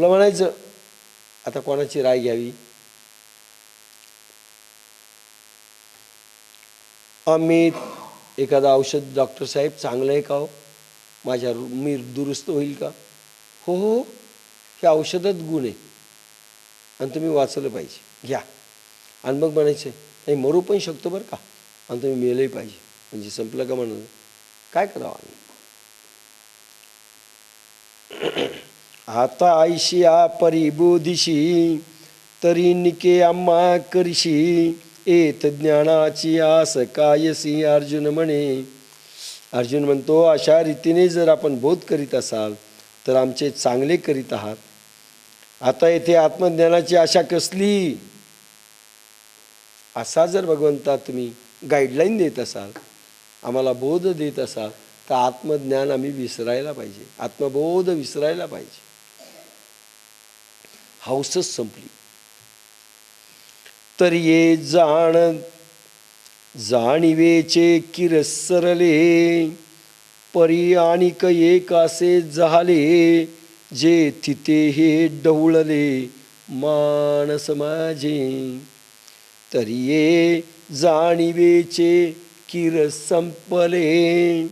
मला म्हणायचं आता कोणाची राय घ्यावी? अमित एखादं औषध डॉक्टर साहेब चांगलं आहे का हो? माझ्या मी दुरुस्त होईल का? हो, हो हो. हे औषधात गुण आहे. आणि तुम्ही वाचलं पाहिजे. घ्या. आणि मग म्हणायचं नाही मरू पण शकतो बरं का? आणि तुम्ही मेलंही पाहिजे. म्हणजे संपलं का म्हणून? काय करावं आम्ही? आता आईशी आ परिबोधिशी तरी निके आम्हा करशी येत ज्ञानाची आस कायसी अर्जुन म्हणे. अर्जुन म्हणतो अशा रीतीने जर आपण बोध करीत असाल तर आमचे चांगले करीत आहात. आता येथे आत्मज्ञानाची आशा कसली? असा जर भगवंता तुम्ही गाईडलाईन देत असाल आम्हाला बोध देत असाल तर आत्मज्ञान आम्ही विसरायला पाहिजे. आत्मबोध विसरायला पाहिजे. हौसच संपली. तर ये जाण जाणिवेचे किरसरले परी आणि एकासे झाले जे तिथे हे डवळले माणस माझे. तरी ये जाणिवेचे किर संपले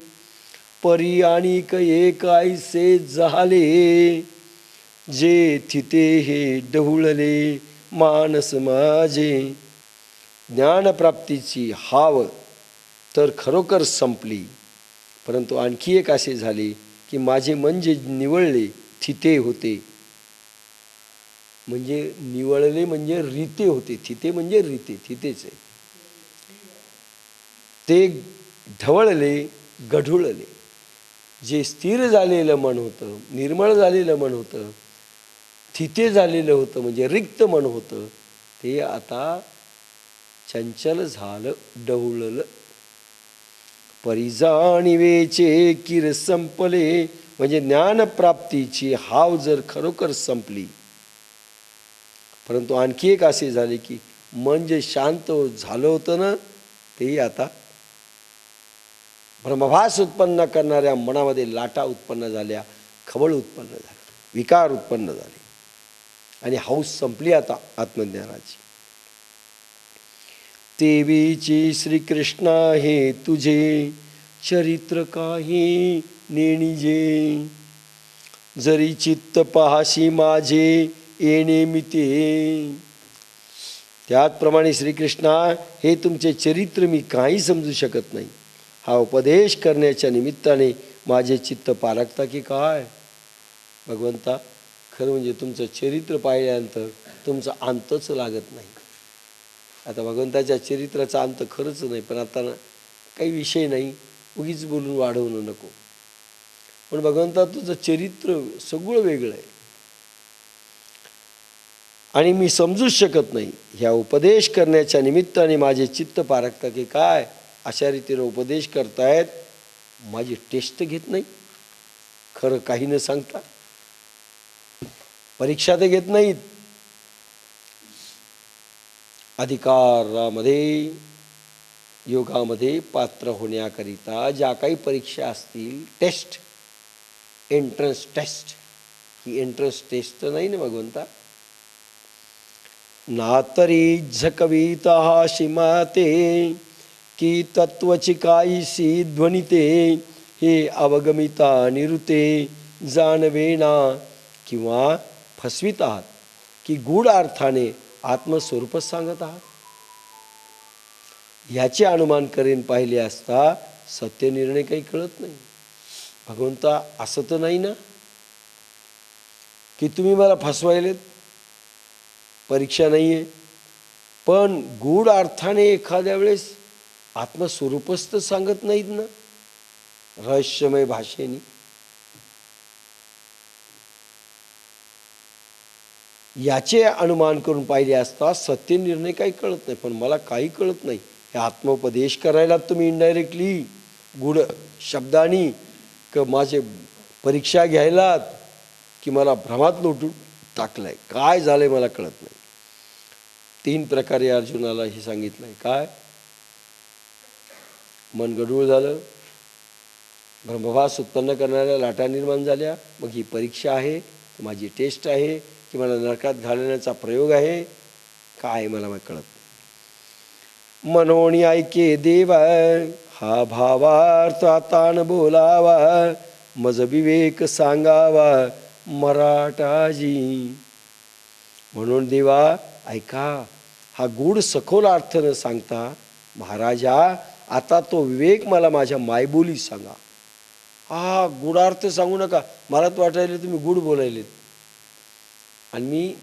परी आणि एकायसे झाले जे थिते हे डहुळले मानस माझे. ज्ञानप्राप्तीची हाव तर खरोखर संपली. परंतु आणखी एक असे झाले की माझे मन जे निवळले थिते होते. म्हणजे निवळले म्हणजे रीते होते. थिते म्हणजे रीते थितेच. आहे ते ढवळले गढुळले. जे स्थिर झालेलं मन होतं निर्मळ झालेलं मन होतं स्थिती झालेलं होतं म्हणजे रिक्त मन होतं ते आता चंचल झालं डवळलं परिजाणिवेचे किर संपले म्हणजे ज्ञानप्राप्तीची हाव जर खरोखर संपली. परंतु आणखी एक असे झाले की मन जे शांत झालं होतं ना तेही आता ब्रह्मभास उत्पन्न करणाऱ्या मनामध्ये लाटा उत्पन्न झाल्या खबळ उत्पन्न झाले विकार उत्पन्न झाले. आणि हौस संपली आता आत्मज्ञानाची. देवीची श्रीकृष्णा हे तुझे चरित्र काही नेणीजे. जरी चित्त पहाशी माझे येणे मिते त्याचप्रमाणे श्रीकृष्णा हे तुमचे चरित्र मी काही समजू शकत नाही. हा उपदेश करण्याच्या निमित्ताने माझे चित्त पारखता की काय? भगवंता खरं म्हणजे तुमचं चरित्र पाहिल्यानंतर तुमचा अंतच लागत नाही. आता भगवंताच्या चरित्राचा अंत खरंच नाही पण आता काही विषय नाही उगीच बोलून वाढवणं नको. पण भगवंता तुझं चरित्र सगळं वेगळं आहे. आणि मी समजूच शकत नाही ह्या उपदेश करण्याच्या निमित्ताने माझे चित्त पारखता की काय अशा रीतीनं उपदेश करतायत माझी टेस्ट घेत नाही. खरं काही न सांगता. परीक्षा तर घेत नाहीत. अधिकारामध्ये योगामध्ये पात्र होण्याकरिता ज्या काही परीक्षा असतील टेस्ट एंट्रन्स टेस्ट ही एंट्रन्स टेस्ट तर नाही ना भगवंता? नातरी झकविता शिमाते की तत्वची काहीशी ध्वनिते हे अवगमिता निरुते जाणवेना किंवा फसवीत आहात की गूढ अर्थाने आत्मस्वरूपच सांगत आहात? ह्याचे अनुमान करेन पाहिले असता सत्य निर्णय काही कळत नाही. भगवंता असं तर नाही ना? की तुम्ही मला फसवायलेत? परीक्षा नाही आहे पण गूढ अर्थाने एखाद्या वेळेस आत्मस्वरूपच तर सांगत नाहीत ना? रहस्यमय भाषेने. याचे अनुमान करून पाहिले असता सत्य निर्णय काही कळत नाही पण मला काही कळत नाही. हे आत्मोपदेश करायला तुम्ही इनडायरेक्टली गुढ शब्दानी क माझे परीक्षा घ्यायलात की मला भ्रमात लोटून टाकलाय. काय झालंय मला कळत नाही. तीन प्रकारे अर्जुनाला हे सांगितलंय. काय? मन गडूळ झालं. ब्रह्मभास उत्पन्न करणाऱ्या लाटा निर्माण झाल्या. मग ही परीक्षा आहे. माझी टेस्ट आहे की मला नरकात घालण्याचा प्रयोग आहे काय मला मग कळत नाही. मनोणी ऐके देवा हा भावार्थ ताण बोलावा मज विवेक सांगावा मराठाजी म्हणून देवा ऐका हा गूढ सखोल अर्थ न सांगता महाराजा आता तो विवेक मला माझ्या मायबोलीत सांगा हा गुडार्थ सांगू नका. मला तर वाटायला तुम्ही गुड बोलायलेत. आणि मी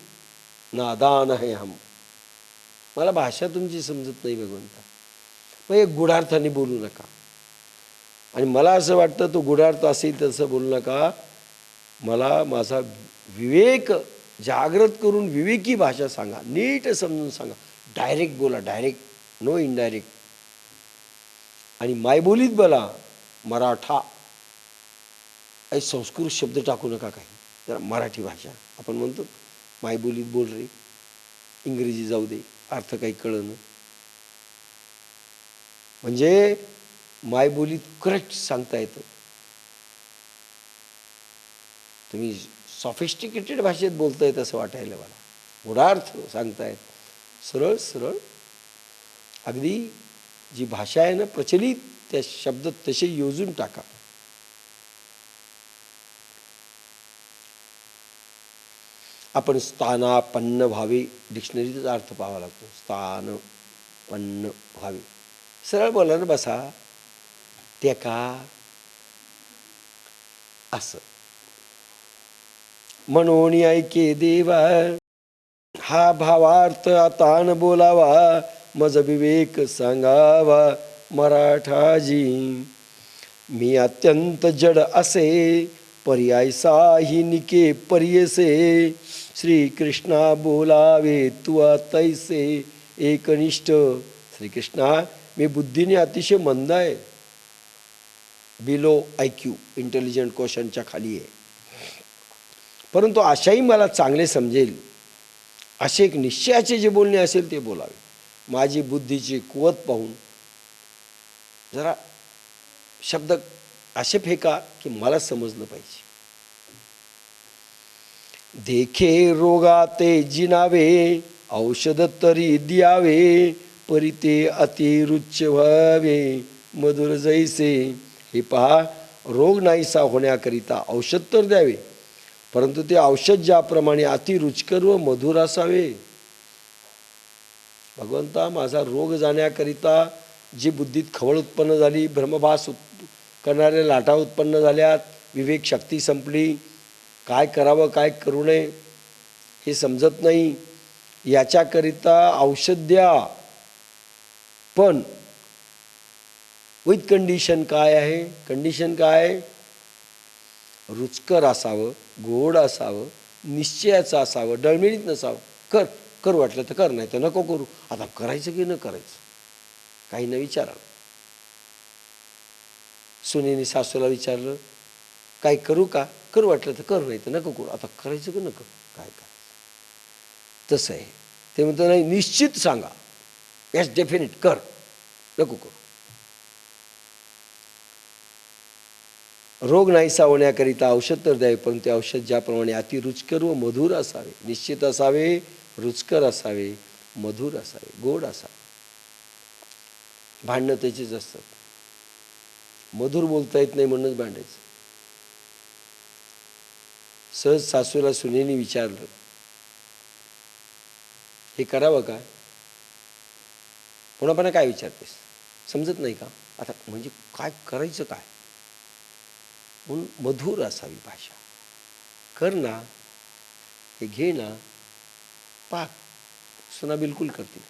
नादान आहे हम. मला भाषा तुमची समजत नाही भगवंता. मग एक गुढार्थाने बोलू नका. आणि मला असं वाटतं तो गुढार्थ असेल तसं बोलू नका. मला माझा विवेक जागृत करून विवेकी भाषा सांगा. नीट समजून सांगा. डायरेक्ट बोला डायरेक्ट. No indirect. आणि मायबोलीत बोला मराठा. काही संस्कृत शब्द टाकू नका काही. जरा मराठी भाषा. आपण म्हणतो मायबोलीत बोल रे. इंग्रजी जाऊ दे. अर्थ काही कळणं. म्हणजे मायबोलीत करेक्ट सांगता येतं. तुम्ही सॉफिस्टिकेटेड भाषेत बोलतायत असं वाटायला मला. गुढार्थ सांगतायत सरळ सरळ. अगदी जी भाषा आहे ना प्रचलित त्या शब्द तसे योजून टाका. आपण स्थानापन्न व्हावे डिक्शनरीचा अर्थ पाहावा लागतो. स्थानपन्न व्हावे सरळ बोला ना बसा. ते का असं. म्हणून ऐके देवा हा भावार्थ आता न बोलावा मज विवेक सांगावा मराठाजी. मी अत्यंत जड असे पर्याय साही निके पर्यसे श्रीकृष्णा बोलावे तू तैसे एकनिष्ठ. श्रीकृष्णा मी बुद्धीने अतिशय मंद आहे. बिलो आय क्यू इंटेलिजंट क्वेश्चनच्या खाली आहे. परंतु अशाही मला चांगले समजेल. असे एक निश्चयाचे जे बोलणे असेल ते बोलावे. माझी बुद्धीची कुवत पाहून जरा शब्द असे फेका की मला समजलं पाहिजे. देखे रोगाते जिनावे औषध तरी द्यावे परी ते अतिरुच्च व्हावे. मधुर जैसे हे पहा रोग नाहीसा होण्याकरिता औषध तर द्यावे. परंतु ते औषध ज्याप्रमाणे अतिरुचकर व मधुर असावे. भगवंता माझा रोग जाण्याकरिता जी बुद्धीत खवळ उत्पन्न झाली भ्रमभास करणाऱ्या लाटा उत्पन्न झाल्यात विवेक शक्ती संपली. काय करावं काय करू नये हे समजत नाही. याच्याकरिता औषध द्या. पण विथ कंडिशन काय आहे? कंडिशन काय? रुचकर असावं गोड असावं निश्चयाचं असावं डळमिळीत नसावं. कर कर वाटलं तर कर नाही तर नको करू. आता करायचं की न करायचं? काही न विचारा सुनेने सासूला विचारलं काय करू का? करू वाटलं तर कर नाही तर नको करू. आता करायचं का नको? काय करायचं? तसं आहे. ते म्हणतो नाही निश्चित सांगा. यस डेफिनेट कर. नको करू. रोग नाहीसा होण्याकरिता औषध तर द्यावे पण ते औषध ज्याप्रमाणे अति रुचकर व मधुर असावे निश्चित असावे रुचकर असावे मधुर असावे गोड असावे. भांडणं त्याचीच असतात. मधुर बोलता येत नाही म्हणूनच भांडायचं. सहज सासूला सुनेनी विचारलं हे करावं काय पुन्हा काय विचारतेस? समजत नाही का? आता म्हणजे काय करायचं काय? म्हणून मधुर असावी भाषा. कर ना हे घे ना पाक. सुना बिलकुल करतील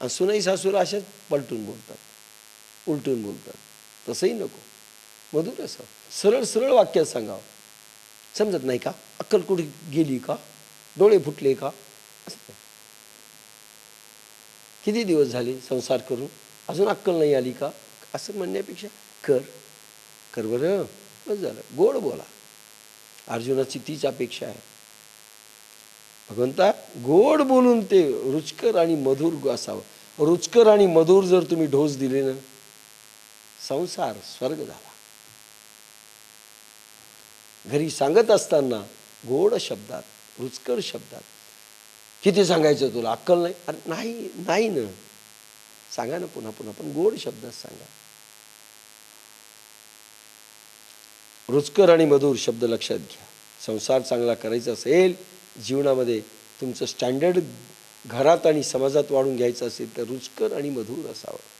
आणि सुनाई सासूला अशाच पलटून बोलतात उलटून बोलतात. तसंही नको. मधुर असावं सरळ सरळ वाक्यात सांगावं. समजत नाही का? अक्कल कुठे गेली का? डोळे फुटले का? असं नाही. किती दिवस झाले संसार करून? अजून अक्कल नाही आली का? असं म्हणण्यापेक्षा कर. कर बरं. बस झालं. गोड बोला. अर्जुनाची तीच अपेक्षा आहे. भगवंता गोड बोलून ते रुचकर आणि मधुर असावं. रुचकर आणि मधुर जर तुम्ही ढोस दिले ना संसार स्वर्ग झाला. घरी सांगत असताना गोड शब्दात रुचकर शब्दात किती सांगायचं तुला? अक्कल नाही? अरे नाही नाही ना. सांगा ना पुन्हा पुन्हा पण गोड शब्दात सांगा. रुचकर आणि मधुर शब्द लक्षात घ्या. संसार चांगला करायचा असेल जीवनामध्ये तुमचं स्टँडर्ड घरात आणि समाजात वाढून घ्यायचं असेल तर रुचकर आणि मधुर असावं.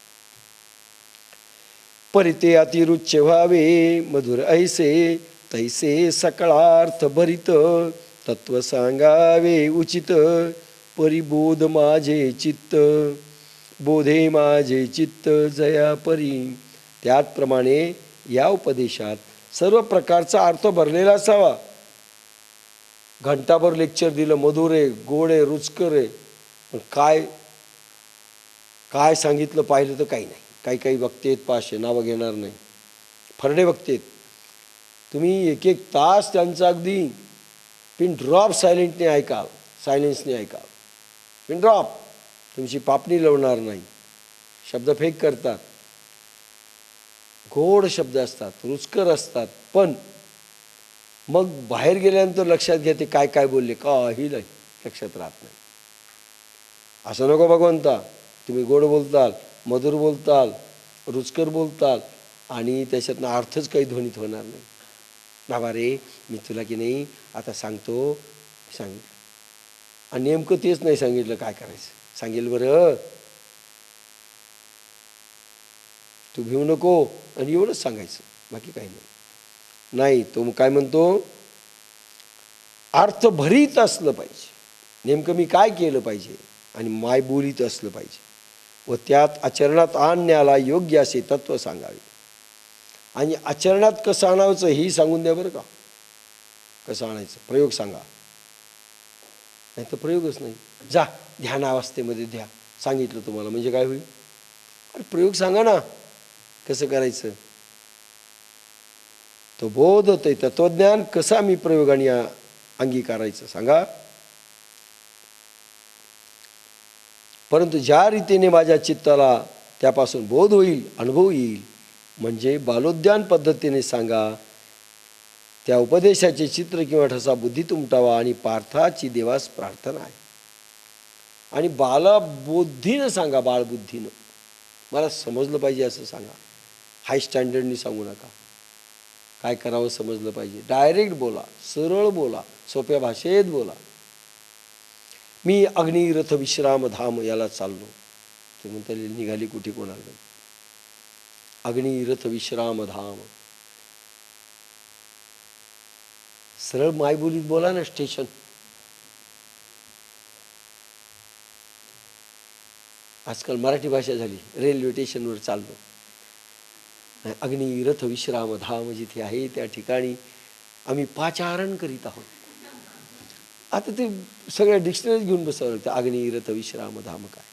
परिते अतिरुच्य व्हावे मधुर ऐसे तैसे सकळार्थ भरित तत्व सांगावे उचित परिबोध माझे चित्त बोधे माझे चित्त जया परी. त्याचप्रमाणे या उपदेशात सर्व प्रकारचा अर्थ भरलेला असावा. घंटाभर लेक्चर दिलं मधुर आहे गोड आहे रुचकर आहे पण काय काय सांगितलं पाहिलं तर काही नाही. काही काही वक्ते आहेत पाचशे नावं घेणार नाही. फरडे वक्ते आहेत. तुम्ही एक एक तास त्यांचा अगदी पिन ड्रॉप सायलेंटने ऐकाल सायलेन्सने ऐकाल पिन ड्रॉप. तुमची पापणी लवणार नाही. शब्द फेक करतात. गोड शब्द असतात रुचकर असतात पण मग बाहेर गेल्यानंतर लक्षात घ्या ते काय काय बोलले. काही नाही लक्षात राहत नाही. असं नको भगवंता. तुम्ही गोड बोलताल. मधुर बोलताल रुचकर बोलताल आणि त्याच्यातनं अर्थच काही ध्वनीत होणार नाही. बाबा रे मी तुला की नाही आता सांगतो सांगितलं. आणि नेमकं तेच नाही सांगितलं काय करायचं. सांगेल बरं. तू भिवू नको आणि एवढंच सांगायचं. बाकी काही नाही. नाही तो काय म्हणतो? अर्थ भरीत असलं पाहिजे. नेमकं मी काय केलं पाहिजे? आणि माय बोलीत असलं पाहिजे. व त्यात आचरणात आणण्याला योग्य असे तत्व सांगावे. आणि आचरणात कसं आणायचं ही सांगून द्या बरं का. कसं आणायचं? प्रयोग सांगा. नाही तर प्रयोगच नाही. जा ध्यानावस्थेमध्ये द्या. सांगितलं तुम्हाला म्हणजे काय होईल? अरे प्रयोग सांगा ना. कसं करायचं? तो बोध ते तत्वज्ञान कसं आम्ही प्रयोगाने अंगीकारायचं? सांगा. परंतु ज्या रीतीने माझ्या चित्ताला त्यापासून बोध होईल अनुभव येईल म्हणजे बालोद्यान पद्धतीने सांगा त्या उपदेशाचे चित्र किंवा ठसा बुद्धीत उमटावा आणि पार्थाची देवास प्रार्थना आहे. आणि बालबुद्धीनं सांगा बाळबुद्धीनं मला समजलं पाहिजे असं सांगा. हाय स्टँडर्डनी सांगू नका. काय करावं समजलं पाहिजे? डायरेक्ट बोला सरळ बोला सोप्या भाषेत बोला. मी अग्निरथ विश्राम धाम याला चाललो. ते म्हणता निघाली कुठे कोणाला अग्निरथ विश्राम धाम. सरळ मायबोलीत बोला ना स्टेशन. आजकाल मराठी भाषा झाली. रेल्वे स्टेशनवर चाललो. अग्निरथ विश्राम धाम जिथे आहे त्या ठिकाणी आम्ही पाचारण करीत आहोत. आता ते सगळ्या डिक्शनरीज घेऊन बसावं लागतं. अग्निरथ विश्राम धाम काय?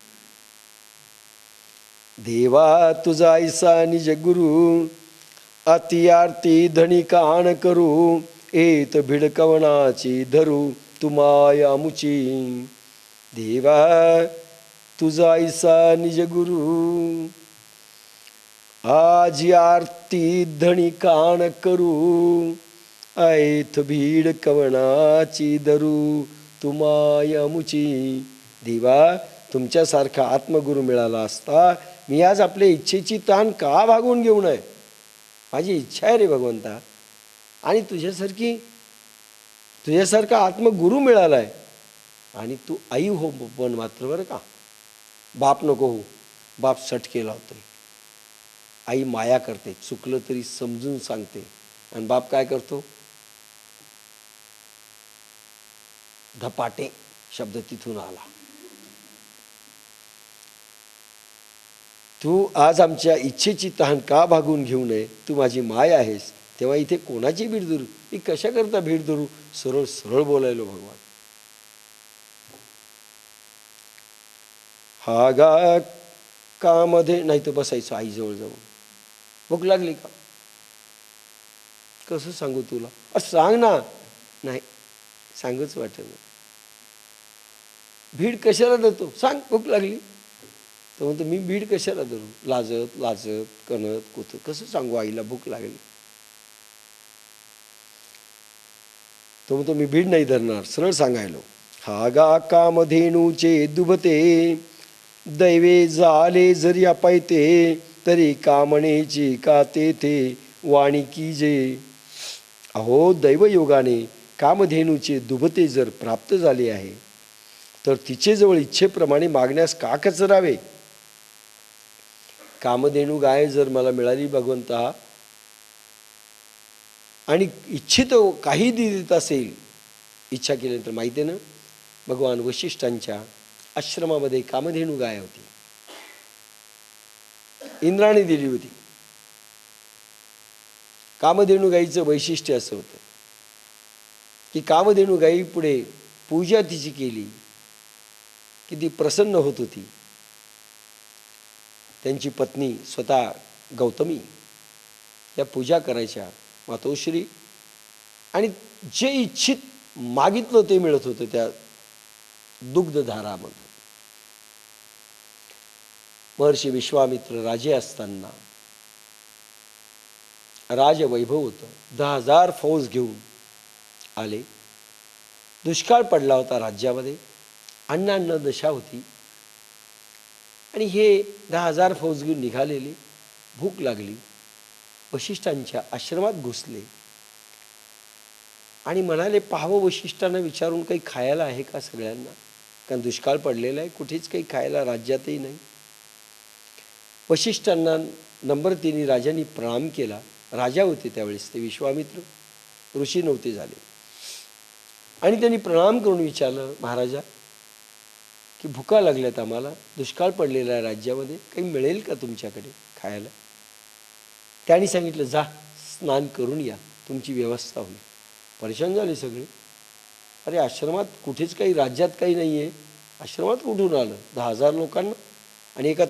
देवा तुझा ऐसा निज गुरु अति आरती धनी काण करू एत भिडकवणाची धरू तुमाया मुची. देवा तुझा ऐसा निज गुरु आजी आरती धणी काण करू ऐथ भीड कवणाची दरू तुमाय अमुची देवा तुमच्यासारखा आत्मगुरु मिळाला असता मी आज आपल्या इच्छेची ताण का भागवून घेऊ नये माझी इच्छा आहे रे भगवंता आणि तुझ्यासारखी तुझ्यासारखा आत्मगुरु मिळाला आहे आणि तू आई हो पण मात्र बरं का बाप नको हो बाप सटके लावतोय आई माया करते चुकलं तरी समजून सांगते आणि बाप काय करतो धपाटे शब्द तिथून आला. तू आज आमच्या इच्छेची तहान का भागून घेऊ नये? तू माझी माय आहेस. तेव्हा इथे कोणाची भीड धरू? मी कशा करता भीड धरू? सरळ सरळ बोलायलो भगवान. हा गा कामध्ये नाही तर बसायचं आईजवळ जाऊन. भूक लागली का? कसं सांगू तुला? सांग ना. नाही सांगूच वाटत नाही. भीड कशाला धरतो? सांग भूक लागली. तर म्हणतो मी भीड कशाला धरू? लाजत लाजत कणत कुत कसं सांगू आईला भूक लागली? तो म्हणतो मी भीड नाही धरणार. सरळ सांगायलो हा गा कामधेनूचे दुभते. दैवे झाले जरी अपायते तरी कामणेची का तेथे? वाणी की जे? अहो दैवयोगाने कामधेनूचे दुभते जर प्राप्त झाले आहे तर तिचेजवळ इच्छेप्रमाणे मागण्यास का कचरावे? कामधेणू गाय जर मला मिळाली भगवंता आणि इच्छित काही देत असेल इच्छा केल्यानंतर माहिती आहे ना? भगवान वशिष्ठांच्या आश्रमामध्ये कामधेणू गाय होती. इंद्राने दिली होती. कामधेणू गाईचं वैशिष्ट्य असं होतं की कामधेणू गाई पुढे पूजा तिची केली की ती प्रसन्न होत होती. त्यांची पत्नी स्वतः गौतमी या पूजा करायच्या मातोश्री आणि जे इच्छित मागितलं ते मिळत होतं त्या दुग्धधारामधून. महर्षी विश्वामित्र राजे असताना राजवैभव होतं. दहा हजार फौज घेऊन आले. दुष्काळ पडला होता राज्यामध्ये. अण्णांना दशा होती. आणि हे दहा हजार फौज घेऊन निघालेले. भूक लागली. वशिष्ठांच्या आश्रमात घुसले. आणि म्हणाले पाहावं वशिष्ठांना विचारून काही खायला आहे का सगळ्यांना? कारण दुष्काळ पडलेला आहे कुठेच काही खायला राज्यातही नाही. वशिष्ठांना नंबर तिने राजांनी प्रणाम केला. राजा होते त्यावेळेस ते विश्वामित्र. ऋषी नव्हते झाले. आणि त्यांनी प्रणाम करून विचारलं महाराजा की भुका लागल्यात आम्हाला दुष्काळ पडलेला आहे राज्यामध्ये काही मिळेल का तुमच्याकडे खायला? त्यांनी सांगितलं जा स्नान करून या तुमची व्यवस्था होईल. परेशान झाले सगळे. अरे आश्रमात कुठेच काही राज्यात काही नाही आहे आश्रमात कुठून आलं? दहा हजार लोकांना आणि एका